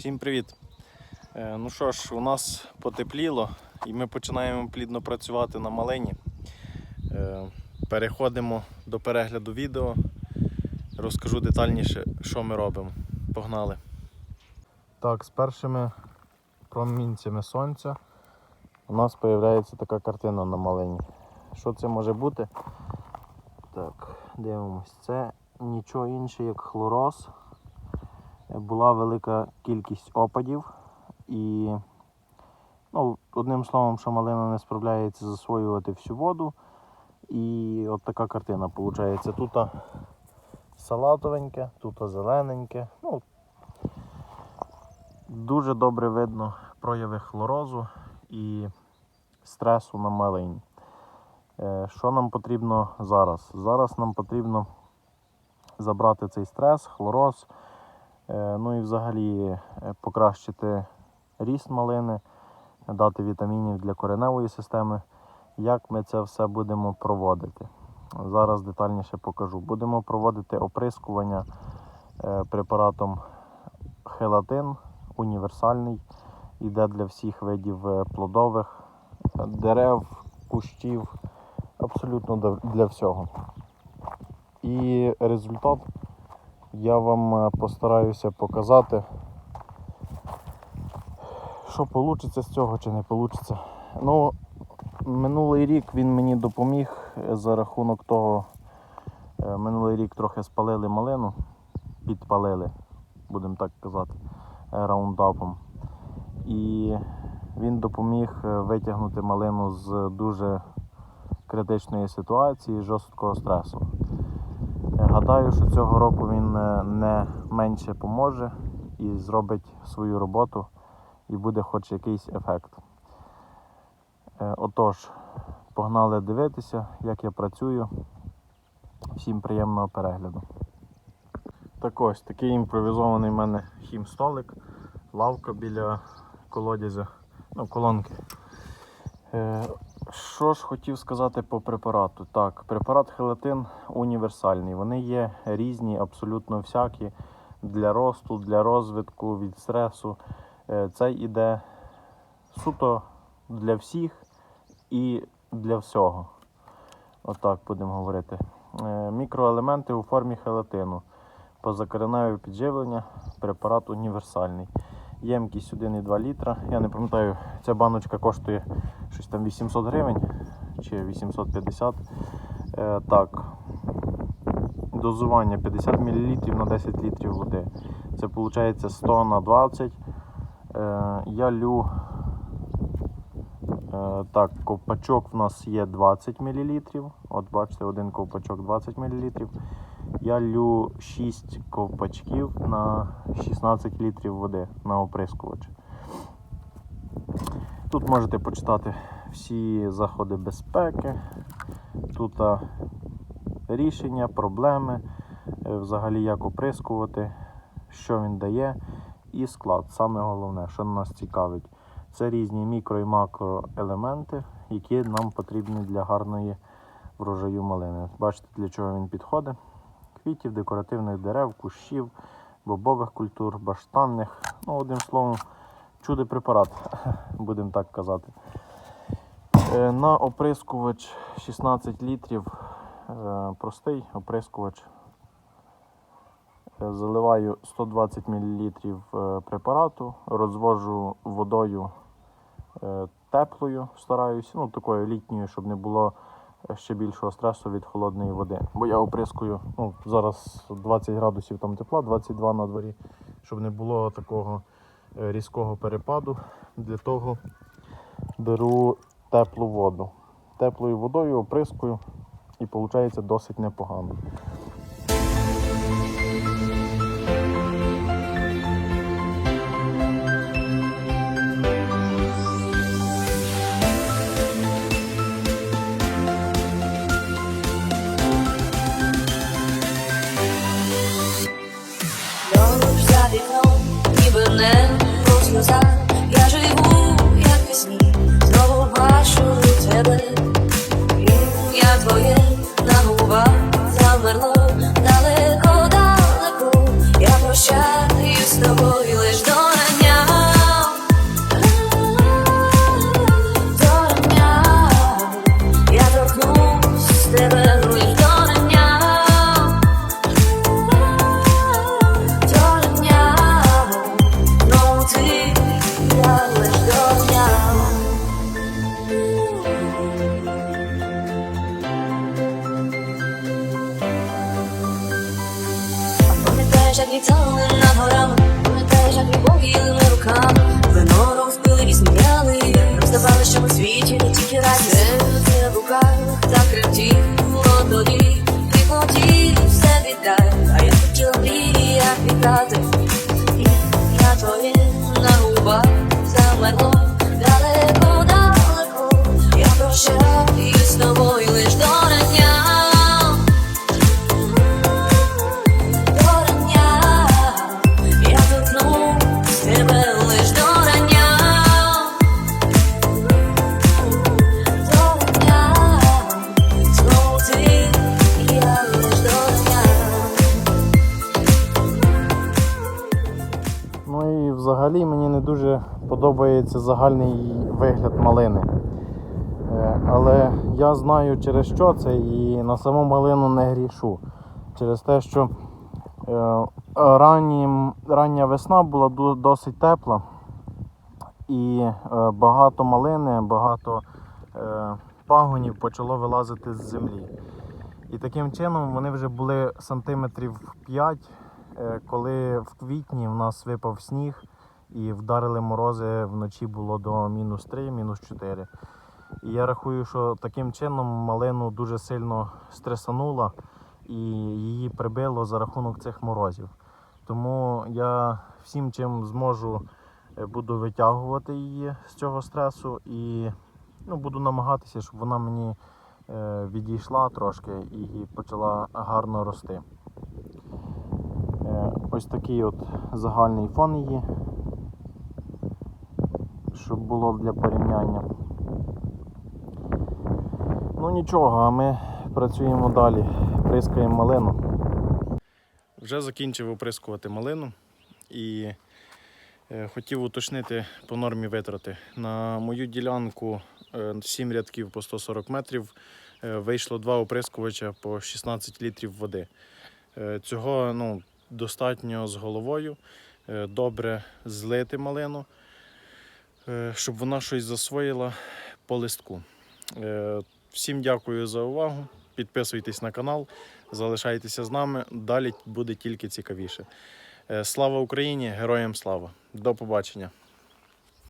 Всім привіт! Е, Ну що ж, у нас потепліло і ми починаємо плідно працювати на малині. Е, Переходимо до перегляду відео. Розкажу детальніше, що ми робимо. Погнали! Так, з першими промінцями сонця у нас з'являється така картина на малині. Що це може бути? Так, дивимось. Це нічого інше, як хлороз була велика кількість опадів і, ну, одним словом, що малина не справляється засвоювати всю воду. І от така картина виходить. Тут салатовеньке, тут зелененьке. Ну, дуже добре видно прояви хлорозу і стресу на малині. Е, Що нам потрібно зараз? Зараз нам потрібно забрати цей стрес, хлороз. Е, Ну і взагалі е, покращити ріст малини, дати вітамінів для кореневої системи. Як ми це все будемо проводити? Зараз детальніше покажу. Будемо проводити оприскування е, препаратом хелатин універсальний. Іде для всіх видів плодових дерев, кущів, абсолютно для всього. І результат я вам е, постараюся показати, що вийде з цього чи не вийде. Ну, минулий рік він мені допоміг е, за рахунок того, е, минулий рік трохи спалили малину, підпалили, будемо так казати, раундапом. І він допоміг витягнути малину з дуже критичної ситуації, жорсткого стресу. Е, Гадаю, що цього року він е, не менше поможе і зробить свою роботу і буде хоч якийсь ефект. Е, Отож, погнали дивитися, як я працюю. Всім приємного перегляду. Так ось, такий імпровізований в мене хімстолик, лавка біля колодязя, ну, колонки. Що ж хотів сказати по препарату? Так, препарат хелатин універсальний. Вони є різні, абсолютно всякі для росту, для розвитку, від стресу. Е, Це іде суто для всіх і для всього. Отак будемо говорити. Е, Мікроелементи у формі хелатину. Позакореневе підживлення, препарат універсальний. Ємкість 1,2 літра. Я не пам'ятаю, ця баночка коштує щось там 800 гривень чи 850. Е, так. Дозування 50 мл на 10 літрів води. Це виходить 100 на 20. Е, я лю. Е, так, ковпачок в нас є 20 мл. От бачите, один ковпачок 20 мл. Я лю 6 ковпачків на 16 літрів води на оприскувач. Тут можете почитати всі заходи безпеки, тут рішення, проблеми, е, взагалі як оприскувати, що він дає, і склад. Саме головне, що нас цікавить, це різні мікро і макроелементи, які нам потрібні для гарної врожаю малини. Бачите, для чого він підходить. Квітів, декоративних дерев, кущів, бобових культур, баштанних. Ну, одним словом, чудо препарат, будемо так казати. Е, На оприскувач 16 літрів. е, Простий оприскувач. Е, Заливаю 120 мл препарату, розвожу водою теплою, стараюся, ну такою літньою, щоб не було ще більшого стресу від холодної води. Бо я оприскую, ну, зараз 20 градусів там тепла, 22 на дворі, щоб не було такого е, різкого перепаду. Для того беру теплу воду. Теплою водою оприскую і виходить досить непогано. Живу, як пісні, acuerdo дуже подобається загальний вигляд малини. Е, Але я знаю через що це і на саму малину не грішу. Через те, що е, раннім, рання весна була досить тепла. І е, багато малини, багато пагонів почало вилазити з землі. І таким чином вони вже були сантиметрів 5, е, коли в квітні в нас випав сніг і вдарили морози вночі було до мінус 3, мінус 4. І я рахую, що таким чином малину дуже сильно стресанула і її прибило за рахунок цих морозів. Тому я всім, чим зможу, е, буду витягувати її з цього стресу і ну, буду намагатися, щоб вона мені е, відійшла трошки і почала гарно рости. Е, ось такий от загальний фон її, щоб було для порівняння. Ну нічого, а ми працюємо далі, прискаємо малину. Вже закінчив оприскувати малину і е, хотів уточнити по нормі витрати. На мою ділянку 7 рядків по 140 метрів е, вийшло два оприскувача по 16 літрів води. Е, Цього ну, достатньо з головою, е, добре злити малину, е, щоб вона щось засвоїла по листку. Е, Всім дякую за увагу. Підписуйтесь на канал, залишайтеся з нами. Далі буде тільки цікавіше. Е, Слава Україні! Героям слава! До побачення!